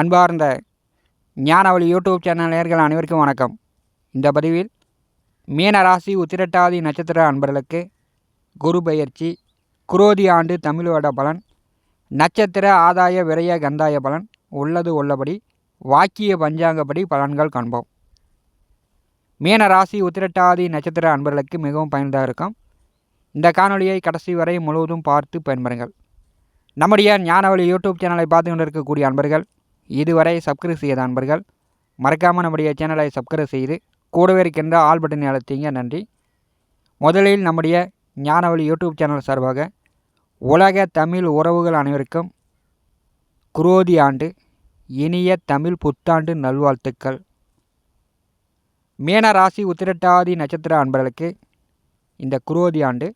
அன்பார்ந்த ஞானவழி YouTube channel நேர்கள் அனைவருக்கும் வணக்கம். இந்த பதிவில் மீன ராசி உத்திரட்டாதி நட்சத்திர அன்பர்களுக்கு குரு பயிற்சி குரோதி ஆண்டு தமிழ் பலன் நட்சத்திர ஆதாய விரய கந்தாய பலன் உள்ளது உள்ளபடி வாக்கிய பஞ்சாங்கப்படி பலன்கள் காண்போம். மீன ராசி உத்திரட்டாதி நட்சத்திர அன்பர்களுக்கு மிகவும் பயனுள்ளதாக இருக்கும். இந்த காணொலியை கடைசி வரை முழுவதும் பார்த்து பயன்பெறுங்கள். நம்முடைய ஞானவழி யூடியூப் சேனலை பார்த்து கொண்டிருக்கக்கூடிய அன்பர்கள் இதுவரை சப்ஸ்கிரைப் செய்யாத அன்பர்கள் மறக்காமல் நம்முடைய சேனலை சப்ஸ்கிரைப் செய்து கூடவே இருக்கின்ற ஆல் பட்டனை அழைத்தீங்க நன்றி. முதலில் நம்முடைய ஞானவழி யூடியூப் சேனல் சார்பாக உலக தமிழ் உறவுகள் அனைவருக்கும் குரோதி ஆண்டு இனிய தமிழ் புத்தாண்டு நல்வாழ்த்துக்கள். மீன ராசி உத்திரட்டாதி நட்சத்திர அன்பர்களுக்கு இந்த குரோதி ஆண்டு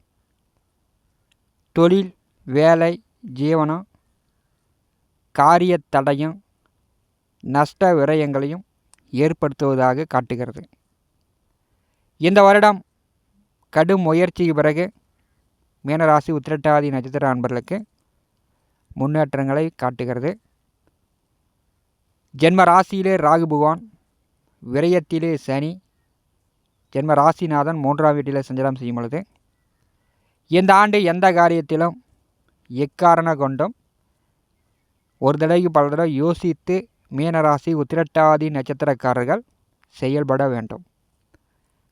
தொழில் வேலை ஜீவனம் காரிய தடையும் நஷ்ட விரயங்களையும் ஏற்படுத்துவதாக காட்டுகிறது. இந்த வருடம் கடும் முயற்சிக்கு பிறகு மீனராசி உத்திரட்டாதி நட்சத்திர அன்பர்களுக்கு முன்னேற்றங்களை காட்டுகிறது. ஜென்ம ராசியிலே ராகு பகவான் விரயத்திலே சனி ஜென்ம ராசிநாதன் மூன்றாம் வீட்டில் சஞ்சலம் செய்யும் பொழுது இந்த ஆண்டு எந்த காரியத்திலும் எக்காரண கொண்டும் ஒரு தடவைக்கு பல தடவை யோசித்து மீனராசி உத்திரட்டாதி நட்சத்திரக்காரர்கள் செயல்பட வேண்டும்.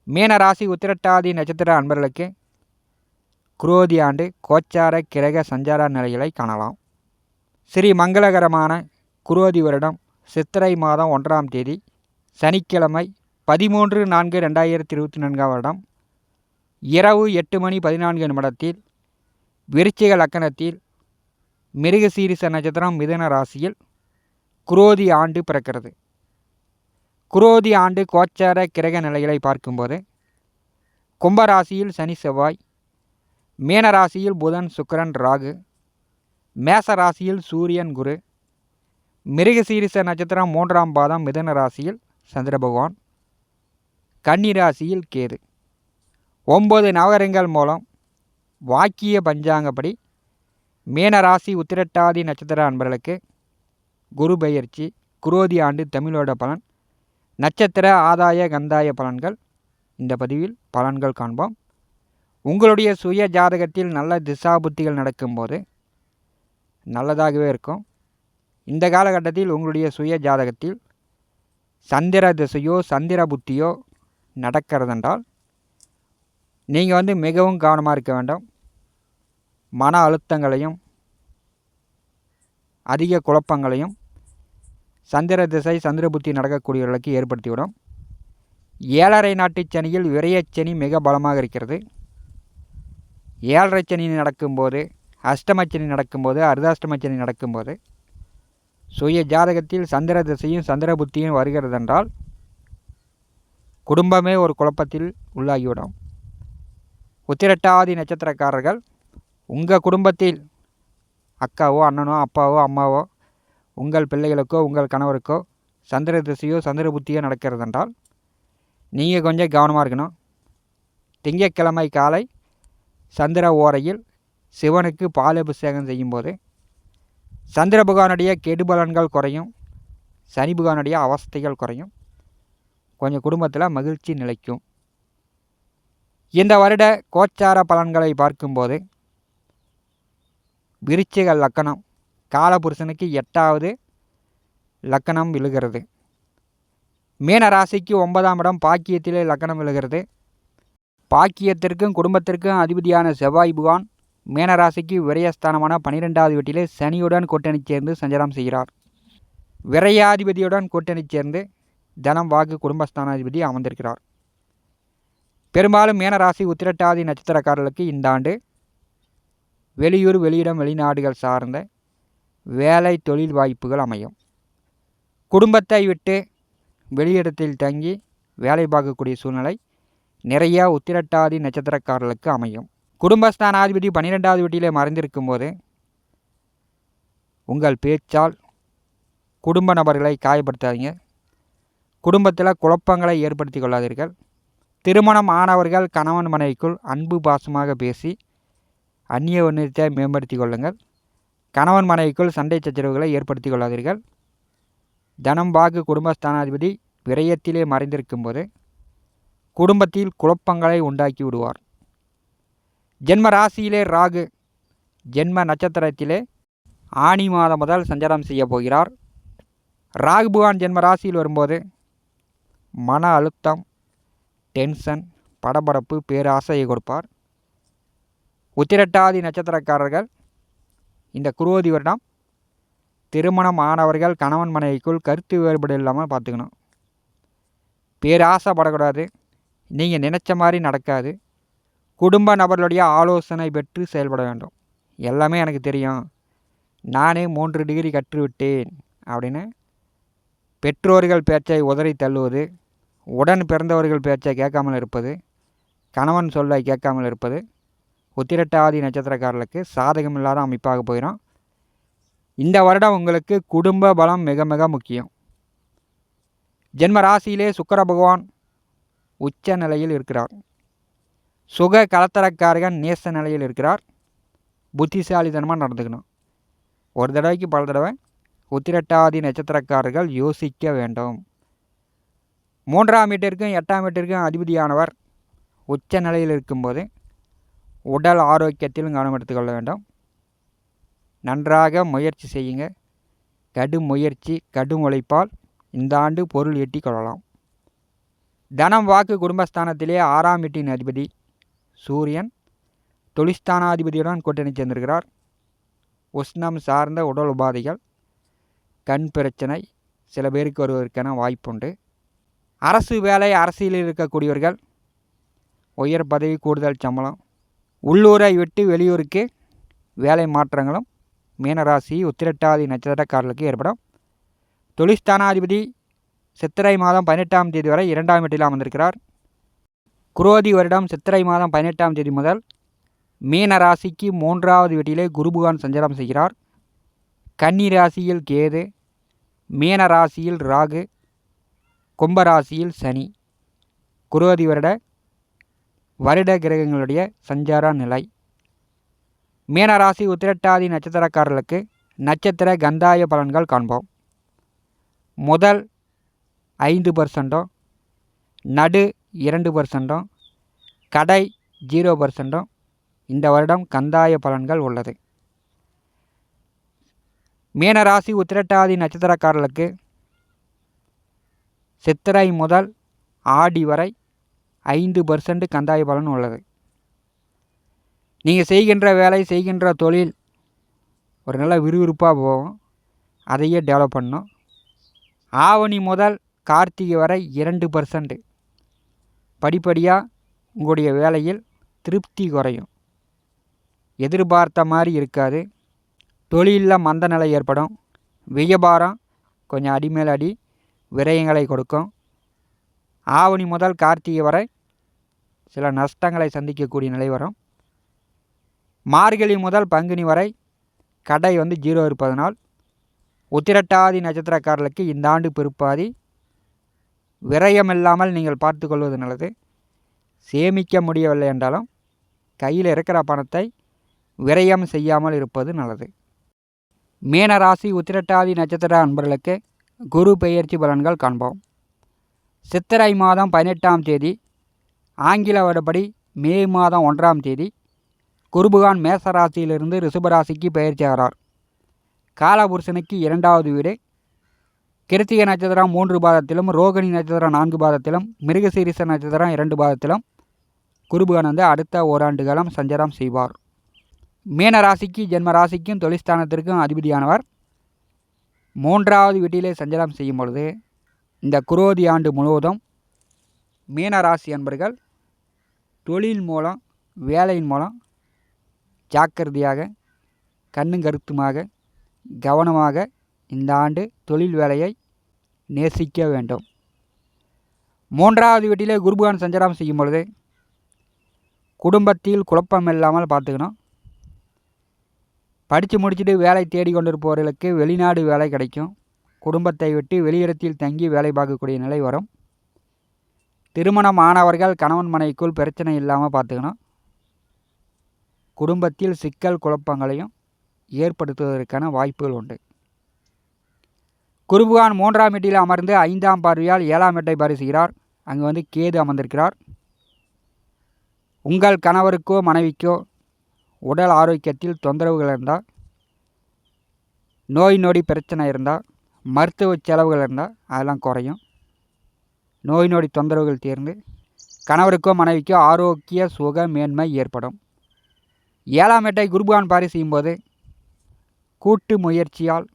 மீனராசி உத்திரட்டாதி நட்சத்திர அன்பர்களுக்கு குரோதி ஆண்டு கோச்சார கிரக சஞ்சார நிலைகளை காணலாம். ஸ்ரீ மங்களகரமான குரோதி வருடம் சித்திரை மாதம் ஒன்றாம் தேதி சனிக்கிழமை பதிமூன்று நான்கு ரெண்டாயிரத்தி இருபத்தி நான்காம் வருடம் இரவு எட்டு மணி பதினான்கு நிமிடத்தில் விருச்சிக லக்கணத்தில் மிருகசீரிச நட்சத்திரம் மிதன ராசியில் குரோதி ஆண்டு பிறக்கிறது. குரோதி ஆண்டு கோச்சார கிரக நிலைகளை பார்க்கும்போது கும்பராசியில் சனி செவ்வாய் மீனராசியில் புதன் சுக்கரன் ராகு மேச ராசியில் சூரியன் குரு மிருகசீரிச நட்சத்திரம் மூன்றாம் பாதம் மிதன ராசியில் சந்திர பகவான் கன்னி ராசியில் கேது. ஒம்பது நவகரங்கள் மூலம் வாக்கிய பஞ்சாங்கப்படி மீனராசி உத்திரட்டாதி நட்சத்திர அன்பர்களுக்கு குரு பெயர்ச்சி குரோதி ஆண்டு தமிழோட பலன் நட்சத்திர ஆதாய கந்தாய பலன்கள். இந்த பதிவில் பலன்கள் காண்போம். உங்களுடைய சுய ஜாதகத்தில் நல்ல திசா புத்திகள் நடக்கும்போது நல்லதாகவே இருக்கும். இந்த காலகட்டத்தில் உங்களுடைய சுய ஜாதகத்தில் சந்திர திசையோ சந்திர புத்தியோ நடக்கிறதென்றால் நீங்கள் வந்து மிகவும் கவனமாக இருக்க வேண்டும். மன அழுத்தங்களையும் அதிக குழப்பங்களையும் சந்திர திசை சந்திர புத்தி நடக்கக்கூடியவர்களுக்கு ஏற்படுத்திவிடும். ஏழரை நாட்டு சனியில் விரையச்சனி மிக பலமாக இருக்கிறது. ஏழரை சனி நடக்கும்போது அஷ்டமச்சனி நடக்கும்போது அர்தாஷ்டமச்சனி நடக்கும்போது சுய ஜாதகத்தில் சந்திர திசையும் சந்திர புத்தியும் வருகிறதென்றால் குடும்பமே ஒரு குழப்பத்தில் உள்ளாகிவிடும். உத்திரட்டாதி நட்சத்திரக்காரர்கள் உங்கள் குடும்பத்தில் அக்காவோ அண்ணனோ அப்பாவோ அம்மாவோ உங்கள் பிள்ளைகளுக்கோ உங்கள் கணவருக்கோ சந்திர திசையோ சந்திர புத்தியோ நடக்கிறதென்றால் நீங்கள் கொஞ்சம் கவனமாக இருக்கணும். திங்கட்கிழமை காலை சந்திர ஓரையில் சிவனுக்கு பாலபிஷேகம் செய்யும்போது சந்திர பகவானுடைய கெடுபலன்கள் குறையும். சனி பகவானுடைய அவஸ்தைகள் குறையும். கொஞ்சம் குடும்பத்தில் மகிழ்ச்சி நிலைக்கும். இந்த வருட கோச்சார பலன்களை பார்க்கும்போது விருச்சிக லக்கணம். காலபுருஷனுக்கு எட்டாவது லக்கணம் விழுகிறது மீன ராசிக்கு ஒன்பதாம் இடம் பாக்கியத்திலே லக்கணம் விழுகிறது பாக்கியத்திற்கும் குடும்பத்திற்கும் அதிபதியான செவ்வாய் புகான் மீனராசிக்கு விரயஸ்தானமான பனிரெண்டாவது வீட்டிலே சனியுடன் கூட்டணி சேர்ந்து சஞ்சாரம் செய்கிறார். விரையாதிபதியுடன் கூட்டணி சேர்ந்து தனம் வாக்கு குடும்பஸ்தானாதிபதி அமர்ந்திருக்கிறார். பெரும்பாலும் மீனராசி உத்திரட்டாதி நட்சத்திரக்காரர்களுக்கு இந்த ஆண்டு வெளியூர் வெளியிடம் வெளிநாடுகள் சார்ந்த வேலை தொழில் வாய்ப்புகள் அமையும். குடும்பத்தை விட்டு வெளியிடத்தில் தங்கி வேலை பார்க்கக்கூடிய சூழ்நிலை நிறைய உத்திரட்டாதி நட்சத்திரக்காரர்களுக்கு அமையும். குடும்பஸ்தானாதிபதி பன்னிரெண்டாவது வீட்டிலே மறைந்திருக்கும் போது உங்கள் பேச்சால் குடும்ப நபர்களை காயப்படுத்தாதீங்க. குடும்பத்தில் குழப்பங்களை ஏற்படுத்தி கொள்ளாதீர்கள். திருமணம் ஆனவர்கள் கணவன் மனைவிக்குள் அன்பு பாசமாக பேசி அந்நிய ஒன்றியத்தை மேம்படுத்தி கொள்ளுங்கள். கணவன் மனைவிக்குள் சண்டை சச்சரவுகளை ஏற்படுத்தி கொள்ளாதீர்கள். தனம் வாக்கு குடும்பஸ்தானாதிபதி விரயத்திலே மறைந்திருக்கும்போது குடும்பத்தில் குழப்பங்களை உண்டாக்கி விடுவார். ஜென்ம ராசியிலே ராகு ஜென்ம நட்சத்திரத்திலே ஆனி மாதம் முதல் சஞ்சாரம் செய்ய போகிறார். ராகு பகவான் ஜென்ம ராசியில் வரும்போது மன அழுத்தம் டென்ஷன் படபடப்பு பேராசையை கொடுப்பார். உத்திரட்டாதி நட்சத்திரக்காரர்கள் இந்த குருவதி வருடம் திருமணம் ஆனவர்கள் கணவன் மனைவிக்குள் கருத்து வேறுபாடு இல்லாமல் பார்த்துக்கணும். பேராசைப்படக்கூடாது. நீங்கள் நினச்ச மாதிரி நடக்காது. குடும்ப நபர்களுடைய ஆலோசனை பெற்று செயல்பட வேண்டும். எல்லாமே எனக்கு தெரியும். நானே மூன்று டிகிரி கற்றுவிட்டேன் அப்படின்னு பெற்றோர்கள் பேச்சை உதறி தள்ளுவது உடன் பிறந்தவர்கள் பேச்சை கேட்காமல் இருப்பது கணவன் சொல்லை கேட்காமல் இருப்பது உத்திரட்டாதி நட்சத்திரக்காரர்களுக்கு சாதகமில்லாத அமைப்பாக போயிடும். இந்த வருடம் உங்களுக்கு குடும்ப பலம் மிக மிக முக்கியம். ஜென்ம ராசியிலே சுக்கர பகவான் உச்ச நிலையில் இருக்கிறார். சுக கலத்தரக்காரகன் நேச நிலையில் இருக்கிறார். புத்திசாலித்தனமாக நடந்துக்கணும். ஒரு தடவைக்கு பல தடவை உத்திரட்டாதி நட்சத்திரக்காரர்கள் யோசிக்க வேண்டும். மூன்றாம் வீட்டிற்கும் எட்டாம் வீட்டிற்கும் அதிபதியானவர் உச்ச நிலையில் இருக்கும்போது உடல் ஆரோக்கியத்திலும் கவனம் எடுத்துக்கொள்ள வேண்டும். நன்றாக முயற்சி செய்யுங்க. கடும் முயற்சி கடும் உழைப்பால் இந்த ஆண்டு பொருள் ஈட்டி கொள்ளலாம். தனம் வாக்கு குடும்பஸ்தானத்திலே ஆறாம் வீட்டின் அதிபதி சூரியன் தொழிற்ஸ்தானாதிபதியுடன் கூட்டணி சேர்ந்திருக்கிறார். உஷ்ணம் சார்ந்த உடல் உபாதைகள் கண் பிரச்சனை சில பேருக்கு வருவதற்கான வாய்ப்புண்டு. அரசு வேலை அரசியலில் இருக்கக்கூடியவர்கள் உயர் பதவி கூடுதல் சம்பளம் உள்ளூரை விட்டு வெளியூருக்கு வேலை மாற்றங்களும் மீனராசி உத்திரட்டாதி நட்சத்திரக்காரர்களுக்கு ஏற்படும். தொழிஸ்தானாதிபதி சித்திரை மாதம் பதினெட்டாம் தேதி வரை இரண்டாம் வீட்டில் அமர்ந்திருக்கிறார். குரோதி வருடம் சித்திரை மாதம் பதினெட்டாம் தேதி முதல் மீன ராசிக்கு மூன்றாவது வீட்டிலே குருபுகான் சஞ்சாரம் செய்கிறார். கன்னி ராசியில் கேது மீன ராசியில் ராகு கும்பராசியில் சனி. குரோதி வருட வருட கிரகங்களுடைய சஞ்சார நிலை. மீனராசி உத்திரட்டாதி நட்சத்திரக்காரர்களுக்கு நட்சத்திர கந்தாய பலன்கள் காண்போம். முதல் ஐந்து பர்சன்ட்டும் நடு இரண்டு பர்சன்ட்டும் கடை ஜீரோ பர்சன்ட்டும் இந்த வருடம் கந்தாய பலன்கள் உள்ளது. மீனராசி உத்திரட்டாதி நட்சத்திரக்காரர்களுக்கு சித்திரை முதல் ஆடி வரை ஐந்து பர்சன்ட் கந்தாய பலன் உள்ளது. நீங்கள் செய்கின்ற வேலை செய்கின்ற தொழில் ஒரு நல்ல விறுவிறுப்பாக போகும். அதையே டெவலப் பண்ணும். ஆவணி முதல் கார்த்திகை வரை இரண்டு பர்சன்ட் படிப்படியாக உங்களுடைய வேலையில் திருப்தி குறையும். எதிர்பார்த்த மாதிரி இருக்காது. தொழிலில் மந்த நிலை ஏற்படும். வியபாரம் கொஞ்சம் அடிமேல் அடி விரயங்களை கொடுக்கும். ஆவணி முதல் கார்த்திகை வரை சில நஷ்டங்களை சந்திக்கக்கூடிய நிலை வரும். மார்கழி முதல் பங்குனி வரை கடை வந்து ஜீரோ இருப்பதனால் உத்திரட்டாதி நட்சத்திரக்காரர்களுக்கு இந்த ஆண்டு பிற்பாதி விரயம் இல்லாமல் நீங்கள் பார்த்து கொள்வது நல்லது. சேமிக்க முடியவில்லை என்றாலும் கையில் இருக்கிற பணத்தை விரயம் செய்யாமல் இருப்பது நல்லது. மீனராசி உத்திரட்டாதி நட்சத்திர அன்பர்களுக்கு குரு பெயர்ச்சி பலன்கள் காண்போம். சித்திரை மாதம் பதினெட்டாம் தேதி ஆங்கில வருடப்படி மே மாதம் ஒன்றாம் தேதி குருபகான் மேசராசியிலிருந்து ரிஷபராசிக்கு ஆகிறார் காலபுருஷனுக்கு இரண்டாவது வீடு. கிருத்திக நட்சத்திரம் மூன்று பாதத்திலும் ரோகிணி நட்சத்திரம் நான்கு பாதத்திலும் மிருகசீரிச நட்சத்திரம் இரண்டு பாதத்திலும் குருபகான் வந்து அடுத்த ஓராண்டு காலம் சஞ்சாரம் செய்வார். மீன ராசிக்கு ஜென்ம ராசிக்கும் தொழிற்ஸ்தானத்திற்கும் அதிபதியானவர். மூன்றாவது வீட்டிலே சஞ்சாரம் செய்யும் பொழுது இந்த குரோதி ஆண்டு முழுவதும் மீன ராசி அன்பர்கள் தொழில் மூலம் வேலையின் மூலம் ஜாக்கிரதையாக கண்ணும் கருத்துமாக கவனமாக இந்த ஆண்டு தொழில் வேலையை நேசிக்க வேண்டும். மூன்றாவது வீட்டிலே குருபகான் சஞ்சாரம் செய்யும் பொழுது குடும்பத்தில் குழப்பம் இல்லாமல் பார்த்துக்கணும். படித்து முடிச்சுட்டு வேலை தேடி கொண்டிருப்பவர்களுக்கு வெளிநாடு வேலை கிடைக்கும். குடும்பத்தை விட்டு வெளியிடத்தில் தங்கி வேலை பார்க்கக்கூடிய நிலை வரும். திருமணம் ஆனவர்கள் கணவன் மனைக்குள் பிரச்சனை இல்லாமல் பார்த்துக்கணும். குடும்பத்தில் சிக்கல் குழப்பங்களையும் ஏற்படுத்துவதற்கான வாய்ப்புகள் உண்டு. குருபுகான் மூன்றாம் வீட்டில் அமர்ந்து ஐந்தாம் பார்வையால் ஏழாம் வீட்டை பரிசுகிறார் அங்கே வந்து கேது அமர்ந்திருக்கிறார். உங்கள் கணவருக்கோ மனைவிக்கோ உடல் ஆரோக்கியத்தில் தொந்தரவுகள் இருந்தால் நோய் நொடி பிரச்சனை இருந்தால் மருத்துவ செலவுகள் இருந்தால் அதெல்லாம் குறையும். நோய் நொடி தொந்தரவுகள் தீர்ந்து கணவருக்கோ மனைவிக்கோ ஆரோக்கிய சுக மேன்மை ஏற்படும். ஏழாம் எட்டை குருபான் பாரி செய்யும்போது கூட்டு முயற்சியால்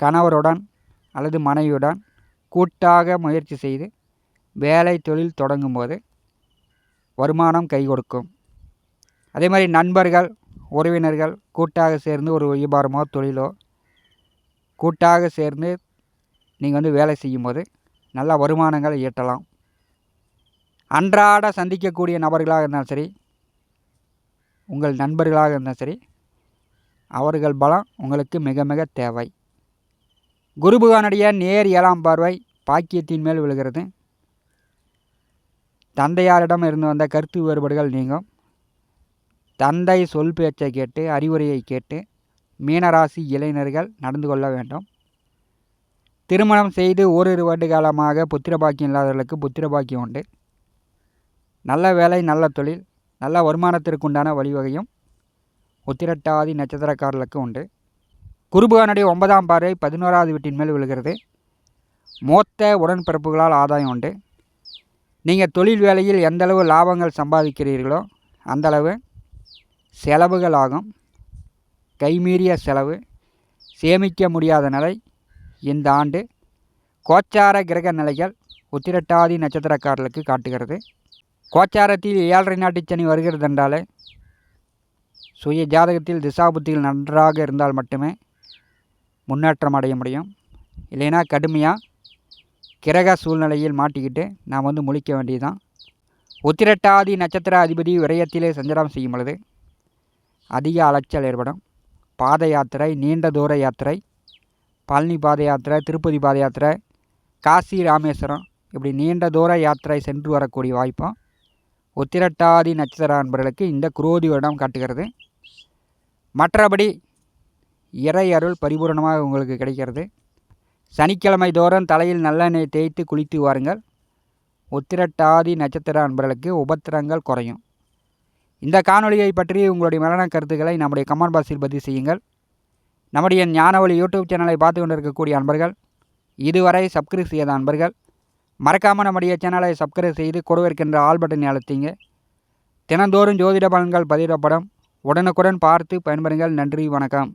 கணவருடன் அல்லது மனைவியுடன் கூட்டாக முயற்சி செய்து வேலை தொழில் தொடங்கும்போது வருமானம் கை கொடுக்கும். அதே மாதிரி நண்பர்கள் உறவினர்கள் கூட்டாக சேர்ந்து ஒரு வியாபாரமோ தொழிலோ கூட்டாக சேர்ந்து நீங்கள் வந்து வேலை செய்யும்போது நல்ல வருமானங்களை ஈட்டலாம். அன்றாட சந்திக்கக்கூடிய நபர்களாக இருந்தாலும் சரி உங்கள் நண்பர்களாக இருந்தாலும் சரி அவர்கள் பலம் உங்களுக்கு மிக மிக தேவை. குருபுகானுடைய நேர் ஏழாம் பார்வை பாக்கியத்தின் மேல் விழுகிறது. தந்தையாரிடம் இருந்து வந்த கருத்து வேறுபாடுகள் நீங்கும். தந்தை சொல் பேச்சை கேட்டு அறிவுரையை கேட்டு மீனராசி இளைஞர்கள் நடந்து கொள்ள வேண்டும். திருமணம் செய்து ஓரிரு வருட காலமாக புத்திர பாக்கியம் இல்லாதவர்களுக்கு புத்திர பாக்கியம் உண்டு. நல்ல வேலை நல்ல தொழில் நல்ல வருமானத்திற்குண்டான வழிவகையும் உத்திரட்டாதி நட்சத்திரக்காரர்களுக்கு உண்டு. குருபகனுடைய ஒன்பதாம் பார்வை பதினோராவது வீட்டின் மேல் விழுகிறது. மொத்த உடன்பிறப்புகளால் ஆதாயம் உண்டு. நீங்கள் தொழில் வேலையில் எந்தளவு லாபங்கள் சம்பாதிக்கிறீர்களோ அந்தளவு செலவுகள் ஆகும். கைமீறிய செலவு சேமிக்க முடியாத நிலை இந்த ஆண்டு கோச்சார கிரக நிலைகள் உத்திரட்டாதி நட்சத்திரக்காரர்களுக்கு காட்டுகிறது. கோச்சாரத்தில் ஏழரை நாட்டு சனி வருகிறது என்றாலே சுய ஜாதகத்தில் திசாபுத்திகள் நன்றாக இருந்தால் மட்டுமே முன்னேற்றம் அடைய முடியும். இல்லைன்னா கடுமையாக கிரக சூழ்நிலையில் மாட்டிக்கிட்டு நாம் வந்து முழிக்க வேண்டியதுதான். உத்திரட்டாதி நட்சத்திர அதிபதி விரயத்திலே சஞ்சாரம் செய்யும் பொழுது அதிக அலைச்சல் ஏற்படும். பாத யாத்திரை நீண்ட தூர யாத்திரை பழனி பாத யாத்திரை திருப்பதி பாத யாத்திரை காசி ராமேஸ்வரம் இப்படி நீண்ட தூர யாத்திரை சென்று வரக்கூடிய வாய்ப்பும் உத்திரட்டாதி நட்சத்திர அன்பர்களுக்கு இந்த குரோதி வருடம் காட்டுகிறது. மற்றபடி இறை அருள் பரிபூர்ணமாக உங்களுக்கு கிடைக்கிறது. சனிக்கிழமை தோறும் தலையில் நல்லெண்ணெய் தேய்த்து குளித்து வாருங்கள். உத்திரட்டாதி நட்சத்திர அன்பர்களுக்கு உபத்திரங்கள் குறையும். இந்த காணொலியை பற்றி உங்களுடைய மரண கருத்துக்களை நம்முடைய கமெண்ட் பாக்ஸில் பதிவு செய்யுங்கள். நம்முடைய ஞானவழி யூடியூப் சேனலை பார்த்து கொண்டிருக்கக்கூடிய அன்பர்கள் இதுவரை சப்ஸ்கிரைப் செய்யாத அன்பர்கள் மறக்காமல் நம்முடைய சேனலை சப்ஸ்கிரைப் செய்து கொடுவிருக்கின்ற ஆல் பட்டனை அழுத்திங்க. தினந்தோறும் ஜோதிட பலன்கள் பதிவிடப்படும். உடனுக்குடன் பார்த்து பயன்பெறுங்கள். நன்றி வணக்கம்.